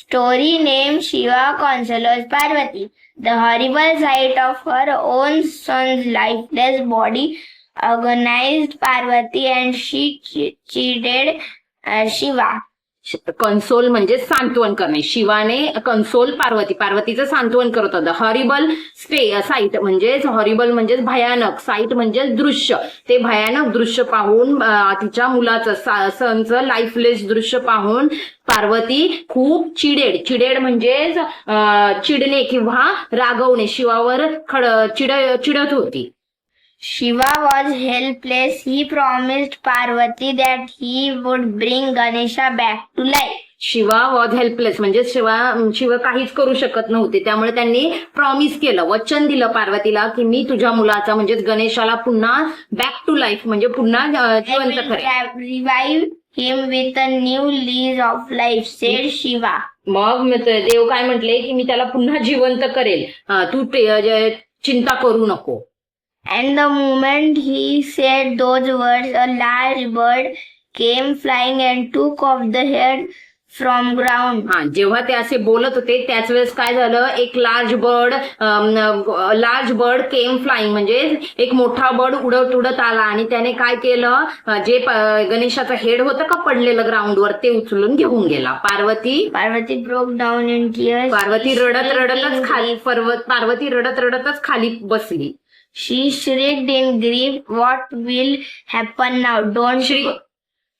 Story name Shiva consoles Parvati. The horrible sight of her own son's lifeless body agonized Parvati and she ch- chided uh, Shiva. Console म्हणजे सांत्वन करणे. शिवाने console Parvati पार्वतीचं सांत्वन करत होतं. Horrible stay sight म्हणजेच horrible म्हणजेच भयानक site म्हणजेच दृश्य. ते भयानक दृश्य पाहून तिच्या मुलाचं सनचं लाईफलेस दृश्य पाहून पार्वती खूप चिडेड चिडेड म्हणजेच चिडणे किंवा रागवणे. शिवावर खड चिड चिडत होती. Shiva was helpless. He promised Parvati that he would bring Ganesha back to life. Shiva was helpless म्हणजे शिवा शिव काहीच करू शकत नव्हते त्यामुळे त्यांनी प्रॉमिस केलं वचन दिलं पार्वतीला की मी तुझ्या मुलाचा म्हणजेच गणेशाला पुन्हा बॅक टू लाईफ म्हणजे पुन्हा अं, जिवंत करेल him with a new lease of life, said Shiva. मग देव काय म्हटले की मी त्याला पुन्हा जिवंत करेल अं, तू अं, चिंता करू नको And the moment he said those words, a large bird came flying and took off the head from ground. हा जेव्हा ते असे बोलत होते त्याच वेळेस काय झालं एक large bird large bird came flying म्हणजे एक मोठा बर्ड उडत उडत आला आणि त्याने काय केलं जे गणेशाचं हेड होतं का पडलेलं ग्राउंडवर ते उचलून घेऊन गेला Parvati broke down in tears. Parvati रडत रडतच खाली. पर्वत पार्वती रडत रडतच खाली बसली she shrieked in grief what will happen now don't Shri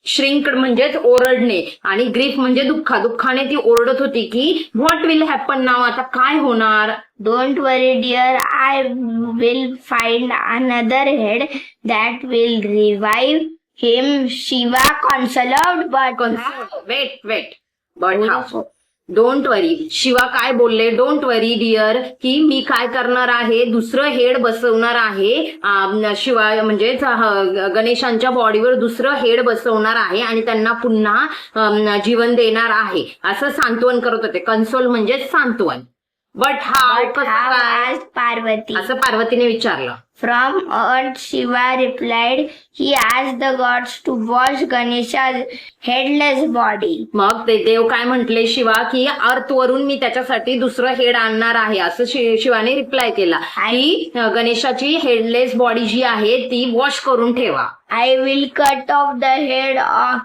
shrieked म्हणजेच ओरडणे आणि ग्रीफ म्हणजे दुःखा. दुःखाने ती ओरडत होती की व्हॉट विल हॅपन नाव आता काय होणार? Don't worry dear I will find another head that will revive him Shiva console by but wait wait but don't worry Shiva काय बोलले? डोंट वरी डिअर की मी काय करणार आहे? दुसरं हेड बसवणार आहे. शिवाय म्हणजे म्हणजेच गणेशांच्या बॉडीवर दुसरं हेड बसवणार आहे आणि त्यांना पुन्हा जीवन देणार आहे. असं सांत्वन करत होते. कन्सोल म्हणजेच सांत्वन. बट हाउस पार्वती असं पार्वतीने विचारलं. फ्रॉम अर्थ शिवा रिप्लाइड ही आज the gods to wash Ganesha headless body मग ते देव काय म्हंटले शिवा की अर्थ वरून मी त्याच्यासाठी दुसरं हेड आणणार आहे. असं शिवाने रिप्लाय केला आई गणेशाची हेडलेस बॉडी जी आहे ती वॉश करून ठेवा. I will cut off the head off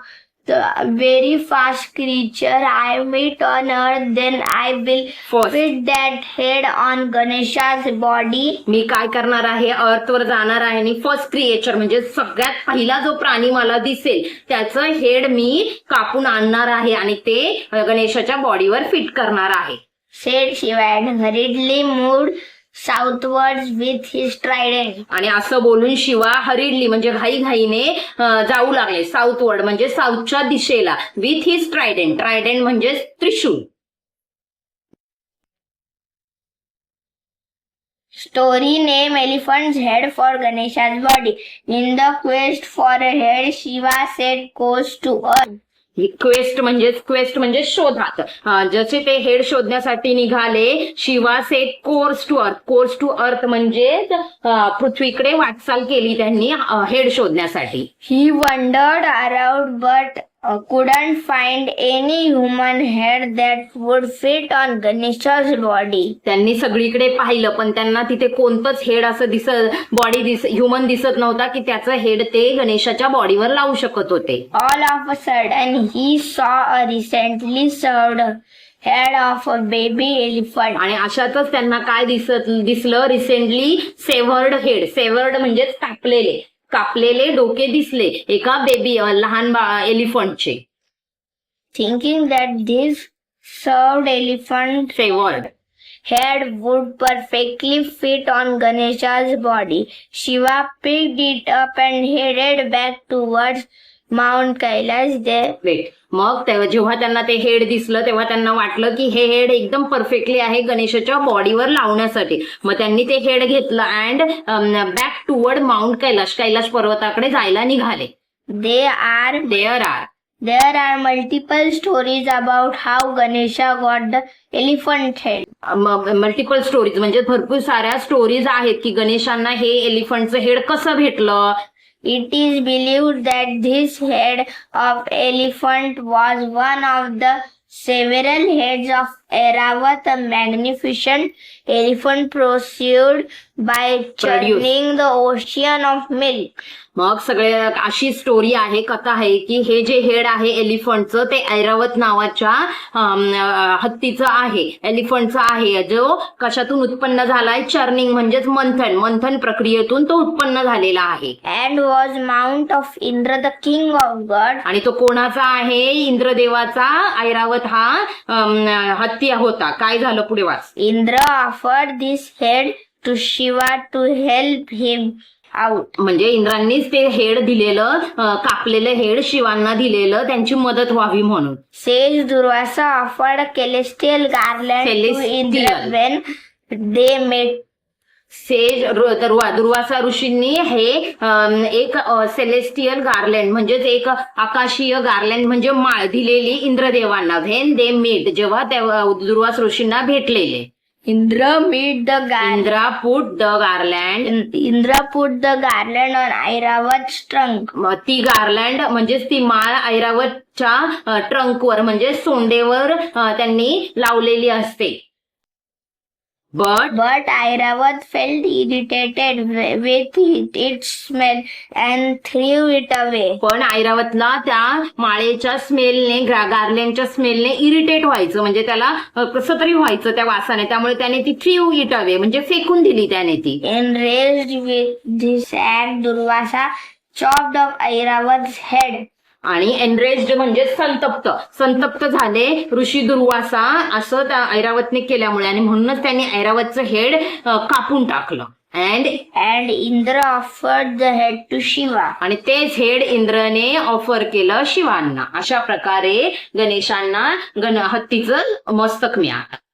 very fast creature I meet on earth, then I will First. fit that head on Ganesha's body. मी काय करणार आहे अर्थवर जाणार आहे आणि फर्स्ट क्रिएचर म्हणजे सगळ्यात पहिला जो प्राणी मला दिसेल त्याचं हेड मी कापून आणणार आहे आणि ते गणेशाच्या बॉडीवर फिट करणार आहे said Shiva and hurriedly moved southward with his trident आणि असं बोलून शिवा हरिडली म्हणजे घाई घाईने जाऊ लागले. साऊथवर्ड म्हणजे साऊथच्या दिशेला. विथ हिज ट्रायडेंट ट्रायडेंट म्हणजे त्रिशूल story name elephant head for Ganesha's body in the quest for head Shiva set coast to earth he quest म्हणजे क्वेस्ट म्हणजे शोधात. जसे ते हेड शोधण्यासाठी निघाले Shiva set course to earth course to earth म्हणजे पृथ्वीकडे वाटचाल केली त्यांनी हेड शोधण्यासाठी. He wandered around but uh, couldn't find any human head that would fit on Ganesha's body. त्यांनी सगळीकडे पाहिलं पण त्यांना तिथे कोणतंच हेड असं दिसत बॉडी दिस ह्युमन दिसत नव्हता की त्याचं हेड ते गणेशाच्या बॉडीवर लावू शकत होते All of a sudden, he saw a recently served head of a baby elephant. आणि अशातच त्यांना काय दिसत दिसलं रिसेंटली सेव्हर्ड हेड सेव्हर्ड म्हणजेच कापलेले कापलेले डोके दिसले एका बेबी लहान बा एलिफंटचे Thinking that this served elephant सेव्हर्ड head would perfectly fit on Ganesha's body, Shiva picked it up and headed back towards Mount Kailash. There, wait मग तेव्हा जेव्हा त्यांना ते हेड दिसलं तेव्हा त्यांना वाटलं की हे हेड एकदम परफेक्टली आहे गणेशाच्या बॉडीवर लावण्यासाठी मग त्यांनी ते हेड घेतलं and back toward Mount Kailash Kailash पर्वताकडे जायला निघाले they are there are there are multiple stories about how Ganesha got the elephant head. Multiple stories म्हणजे भरपूर साऱ्या स्टोरीज आहेत की गणेशांना हे एलिफंटचं हेड कसं भेटलं It is believed that this head of elephant was one of the several heads of Airavat, a magnificent elephant, pursued by churning the ocean of milk. मग सगळे अशी स्टोरी आहे कथा आहे की हे जे हेड आहे एलिफंटचं ते ऐरावत नावाच्या हत्तीचं आहे. एलिफंटचं आहे जो कशातून उत्पन्न झालाय? चर्निंग म्हणजेच मंथन. मंथन प्रक्रियेतून तो उत्पन्न झालेला आहे. And was mount of Indra, the king of gods. आणि तो कोणाचा आहे? इंद्रदेवाचा. ऐरावत हा अम, हत्ती प्रत्यय होता काय झालं पुढे वाच. Indra offer this head to Shiva to help him out म्हणजे इंद्रांनीच ते हेड दिलेलं कापलेलं हेड शिवांना दिलेलं त्यांची मदत व्हावी म्हणून. Sage Durvasa offer celestial garland Indra when they met sage Durvasa ऋषींनी हे एक सेलेस्टियल गार्लँड म्हणजेच एक आकाशीय गार्लँड म्हणजे माळ दिलेली इंद्रदेवांना व्हेन दे मेट जेव्हा दुर्वास ऋषींना भेटलेले meet the garland. Indra put the garland Indra put the garland on Airavat's trunk. ती गार्लँड म्हणजेच ती माळ ऐरावतच्या ट्रंकवर म्हणजे सोंडेवर त्यांनी लावलेली असते but But Airavat felt irritated wi- with it- its smell and threw it away. पण ऐरावतला त्या माळेच्या स्मेलने गार्लँडच्या स्मेलने इरिटेट व्हायचं म्हणजे त्याला अ, कसं तरी व्हायचं त्या वासाने त्यामुळे त्याने ती थ्रीव इटावे म्हणजे फेकून दिली त्याने ती Enraged with this act, Durvasa chopped off Airavat's head. आणि एनरेज्ड म्हणजे संतप्त. संतप्त झाले ऋषी दुर्वासा असं त्या ऐरावतने केल्यामुळे आणि म्हणूनच त्यांनी ऐरावतचं हेड कापून टाकलं. And And Indra offered the head to Shiva. आणि तेच हेड इंद्रने ऑफर केलं शिवांना. अशा प्रकारे गणेशांना गण हत्तीचं मस्तक मिळालं.